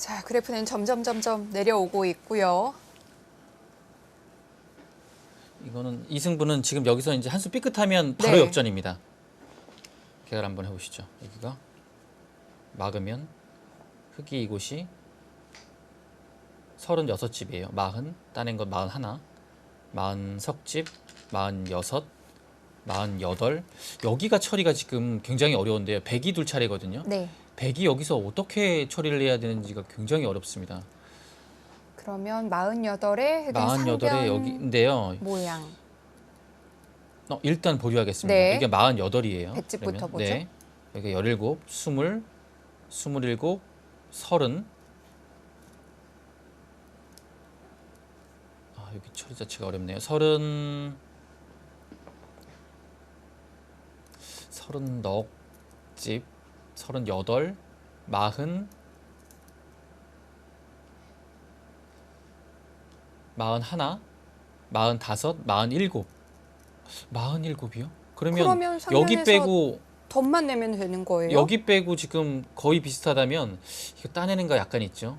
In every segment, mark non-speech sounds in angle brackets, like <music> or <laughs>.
자, 그래프는 점점 점점 내려오고 있고요. 이거는 이 승부는 지금 여기서 이제 한수 삐끗하면 바로 네. 역전입니다. 계열 한번 해보시죠. 여기가 막으면 흙이 이곳이 36집이에요. 마흔 따낸 건 마흔 하나, 마흔 석집, 마흔 여섯, 마흔 여덟. 여기가 처리가 지금 굉장히 어려운데요. 백이 둘 차례거든요. 네. 백이 여기서 어떻게 처리를 해야 되는지가 굉장히 어렵습니다. 그러면 48에 흑인 마흔 여덟에 상변 여기인데요. 모양. 어, 일단 보류하겠습니다. 네. 이게 48이에요. 백집부터 보죠. 네. 여기 17, 20, 27, 30. 아, 여기 처리 자체가 어렵네요. 30 30 넉집, 38, 40 41, 45, 47. 47이요? 그러면, 그러면 여기 빼고 덧만 내면 되는 거예요? 여기 빼고 지금 거의 비슷하다면 이거 따내는 거 약간 있죠.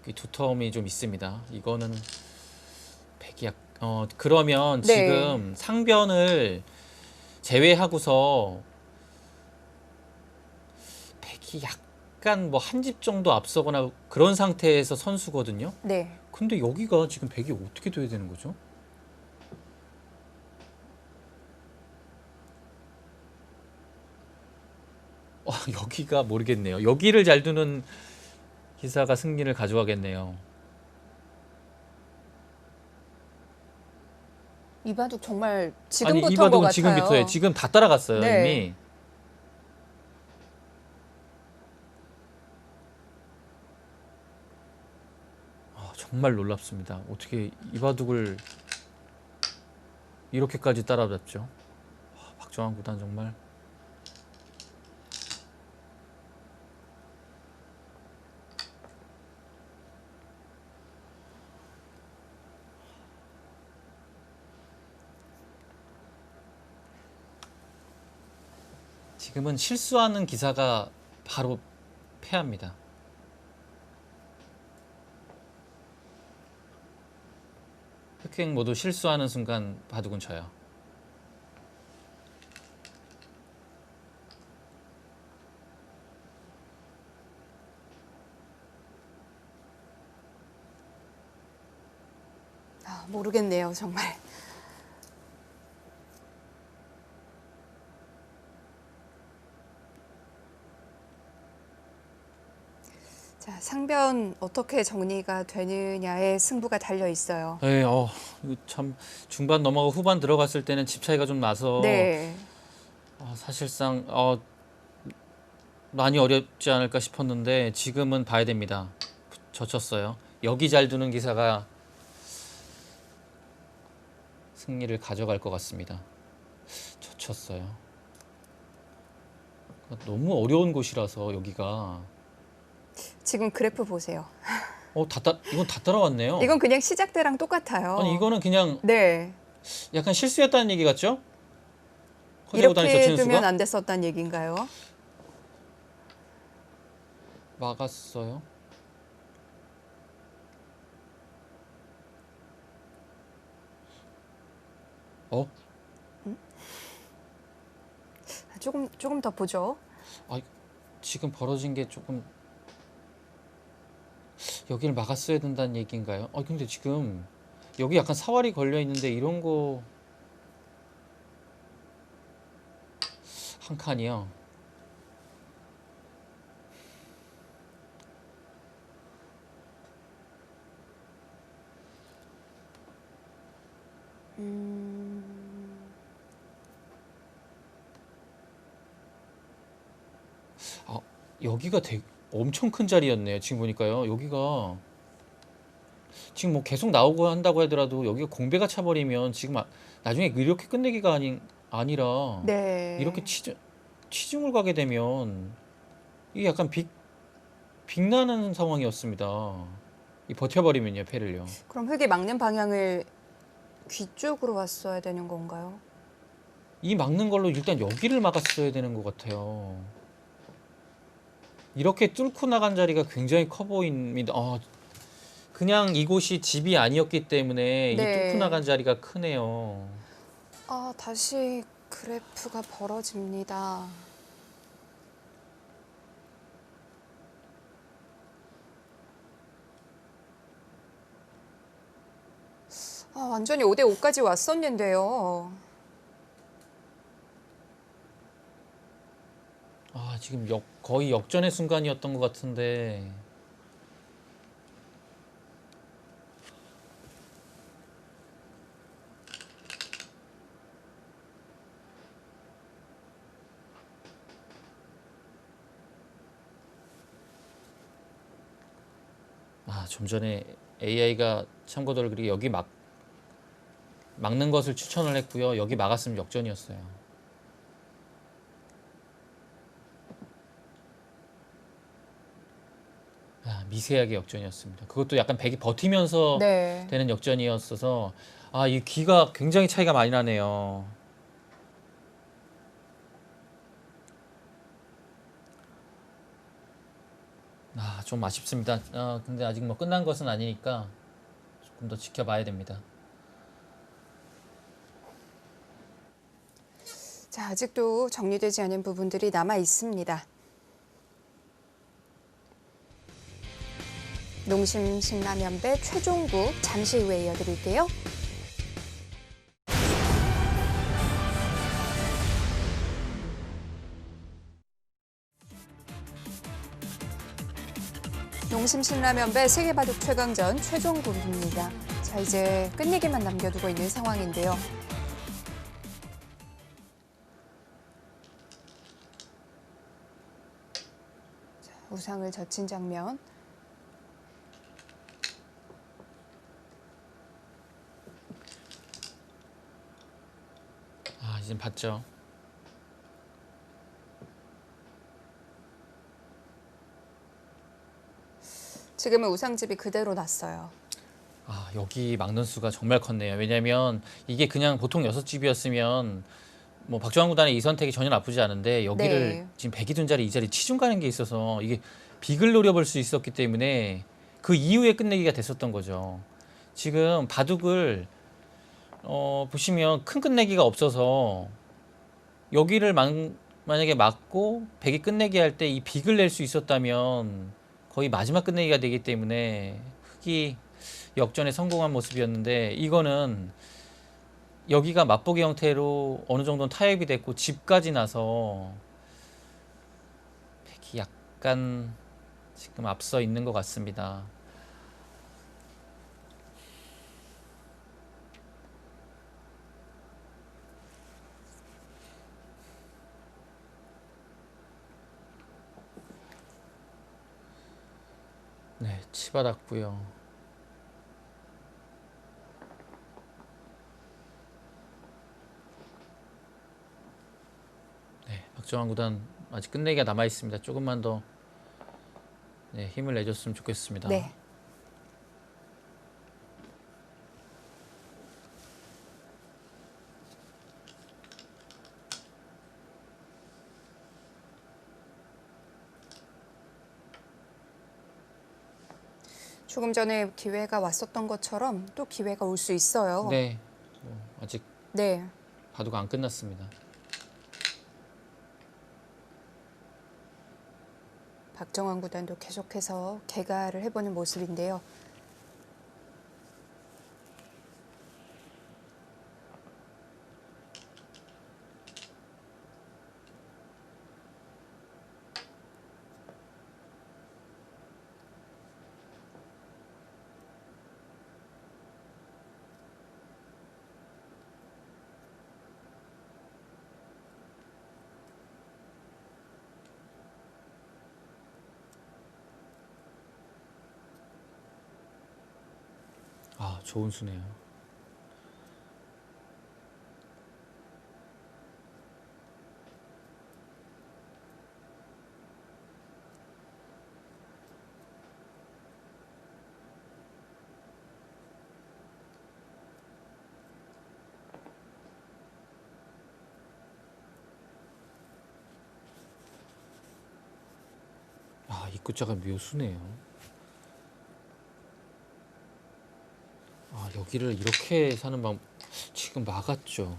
여기 두 텀이 좀 있습니다. 이거는 백이 약, 어 그러면 네. 지금 상변을 제외하고서 백이 약간 뭐 한 집 정도 앞서거나 그런 상태에서 선수거든요. 네. 근데 여기가 지금 백이 어떻게 돼야 되는 거죠? 와 <laughs> 여기가 모르겠네요. 여기를 잘 두는 기사가 승리를 가져가겠네요. 이바둑 정말 아니 지금부터인 이것 바둑은 같아요. 지금부터예요. 지금 다 따라갔어요 네. 이미. 아, 정말 놀랍습니다. 어떻게 이 바둑을 이렇게까지 따라잡죠? 아, 박정환 구단 정말 지금은 실수하는 기사가 바로 패합니다. 흑행 모두 실수하는 순간 바둑은 져요. 아, 모르겠네요, 정말. 자, 상변 어떻게 정리가 되느냐에 승부가 달려 있어요. 네, 어, 이거 참 중반 넘어가 후반 들어갔을 때는 집 차이가 좀 나서 네. 어, 사실상 어, 많이 어렵지 않을까 싶었는데 지금은 봐야 됩니다. 젖혔어요. 여기 잘 두는 기사가 승리를 가져갈 것 같습니다. 젖혔어요. 너무 어려운 곳이라서 여기가 지금 그래프 보세요. <laughs> 어, 다 따, 이건 다 따라왔네요. 이건 그냥 시작 때랑 똑같아요. 아니 이거는 그냥 네. 약간 실수였다는 얘기 같죠? 이렇게 두면 안 됐었단 얘기인가요? 막았어요. 어? 조금 조금 더 보죠. 지금 벌어진 게 조금 여기를 막았어야 된다는 얘기인가요? 아 근데 지금 여기 약간 사활이 걸려 있는데 이런 거 한 칸이요. 아 여기가 되게 엄청 큰 자리였네요. 지금 보니까요. 여기가 지금 뭐 계속 나오고 한다고 하더라도 여기가 공배가 차버리면 지금 아- 나중에 이렇게 끝내기가 아니 아니라 네. 이렇게 치중 치중을 가게 되면 이게 약간 빅 빅나는 상황이었습니다. 이 버텨버리면요 패를요. 그럼 흙이 막는 방향을 귀 쪽으로 왔어야 되는 건가요? 이 막는 걸로 일단 여기를 막았어야 되는 것 같아요. 이렇게 뚫고 나간 자리가 굉장히 커 보입니다. 어, 그냥 이곳이 집이 아니었기 때문에 이 네. 뚫고 나간 자리가 크네요. 아, 다시 그래프가 벌어집니다. 아, 완전히 5대 5까지 왔었는데요. 아, 지금 역, 거의 역전의 순간이었던 것 같은데. 아, 좀 전에 AI가 참고들 그리 여기 막 막는 것을 추천을 했고요. 여기 막았으면 역전이었어요. 미세하게 역전이었습니다. 그것도 약간 백이 버티면서 네. 되는 역전이었어서 아, 이 귀가 굉장히 차이가 많이 나네요. 아, 좀 아쉽습니다. 아, 근데 아직 뭐 끝난 것은 아니니까 조금 더 지켜봐야 됩니다. 자, 아직도 정리되지 않은 부분들이 남아 있습니다. 농심 신라면배 최종국 잠시 후에 이어드릴게요. 농심 신라면배 세계바둑 최강전 최종국입니다. 자, 이제 끝내기만 남겨두고 있는 상황인데요. 우상을 젖힌 장면. 아, 이젠 봤죠. 지금은 우상집이 그대로 났어요. 아, 여기 막는 수가 정말 컸네요. 왜냐면 이게 그냥 보통 여섯 집이었으면 뭐 박정환 구단의 이 선택이 전혀 나쁘지 않은데 여기를 네. 지금 백이 둔 자리 이 자리 치중 가는 게 있어서 이게 빅을 노려볼 수 있었기 때문에 그 이후에 끝내기가 됐었던 거죠. 지금 바둑을 어, 보시면 큰 끝내기가 없어서 여기를 만, 만약에 맞고 백이 끝내기 할 때 이 빅을 낼 수 있었다면 거의 마지막 끝내기가 되기 때문에 흑이 역전에 성공한 모습이었는데 이거는 여기가 맛보기 형태로 어느 정도는 타협이 됐고 집까지 나서 백이 약간 지금 앞서 있는 것 같습니다. 네, 치받았고요. 네, 박정환 구단 아직 끝내기가 남아 있습니다. 조금만 더 네, 힘을 내줬으면 좋겠습니다. 네. 조금 전에 기회가 왔었던 것처럼 또 기회가 올 수 있어요. 네, 뭐 아직 네. 바둑 안 끝났습니다. 박정환 구단도 계속해서 개가를 해보는 모습인데요. 좋은 수네요. 아, 입구자가 묘수네요. 아 여기를 이렇게 사는 방 지금 막았죠.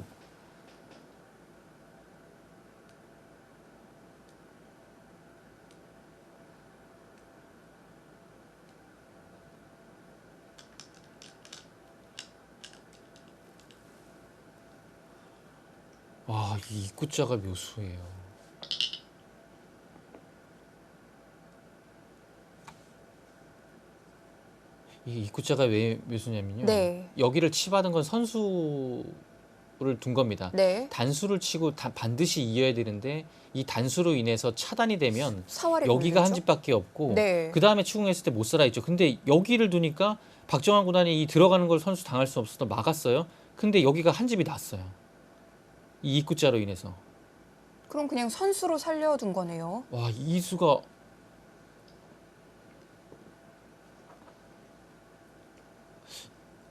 와, 이 입구자가 묘수예요. 이 입구자가 왜 묘수냐면요. 네. 여기를 치받은 건 선수를 둔 겁니다. 네. 단수를 치고 다- 반드시 이어야 되는데 이 단수로 인해서 차단이 되면 여기가 한? 집밖에 없고 네. 그 다음에 추궁했을 때 못 살아 있죠. 근데 여기를 두니까 박정환 구단이 이 들어가는 걸 선수 당할 수 없어서 막았어요. 근데 여기가 한 집이 났어요. 이 입구자로 인해서. 그럼 그냥 선수로 살려둔 거네요. 와 이 수가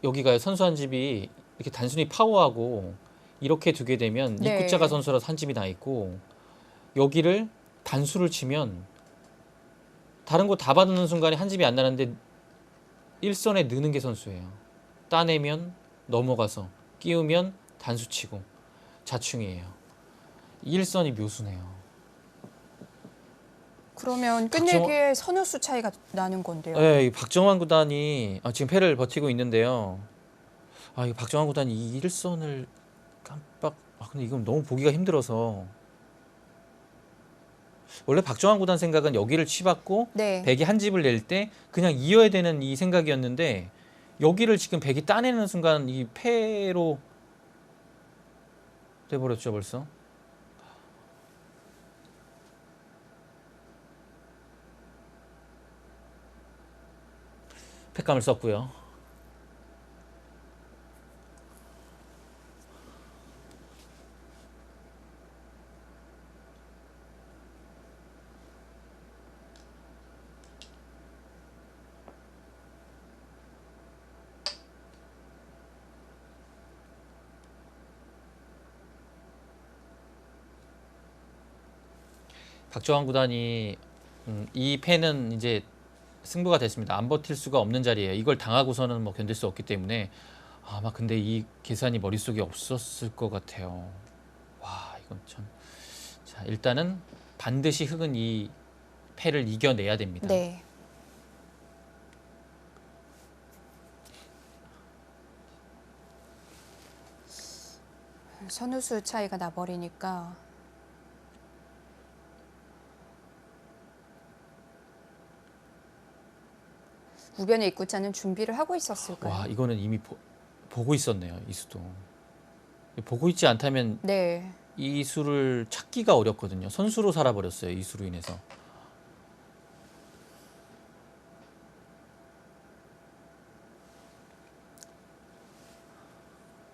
여기가 선수 한 집이 이렇게 단순히 파워하고 이렇게 두게 되면 네. 입구자가 선수라서 한 집이 나 있고 여기를 단수를 치면 다른 거 다 받는 순간에 한 집이 안 나는데 일선에 느는 게 선수예요. 따내면 넘어가서 끼우면 단수 치고 자충이에요. 일선이 묘수네요. 그러면 끝내기에 선우수 차이가 나는 건데요. 네, 이 박정환 구단이 아, 지금 패를 버티고 있는데요. 아, 이 박정환 구단이 이 일선을 깜빡. 아, 근데 이건 너무 보기가 힘들어서. 원래 박정환 구단 생각은 여기를 치받고 네. 백이 한 집을 낼 때 그냥 이어야 되는 이 생각이었는데 여기를 지금 백이 따내는 순간 이 패로 돼버렸죠 벌써. 패감을 썼고요. 박정환 구단이 음, 이 패는 이제 승부가 됐습니다. 안 버틸 수가 없는 자리예요. 이걸 당하고서는 뭐 견딜 수 없기 때문에 아마 근데 이 계산이 머릿속에 없었을 것 같아요. 와 이건 참. 자 일단은 반드시 흑은 이 패를 이겨내야 됩니다. 네. 선우수 차이가 나버리니까 우변의 입구자는 준비를 하고 있었을까요? 와 이거는 이미 보, 보고 있었네요 이수도. 보고 있지 않다면 네. 이 수를 찾기가 어렵거든요. 선수로 살아버렸어요 이 수로 인해서.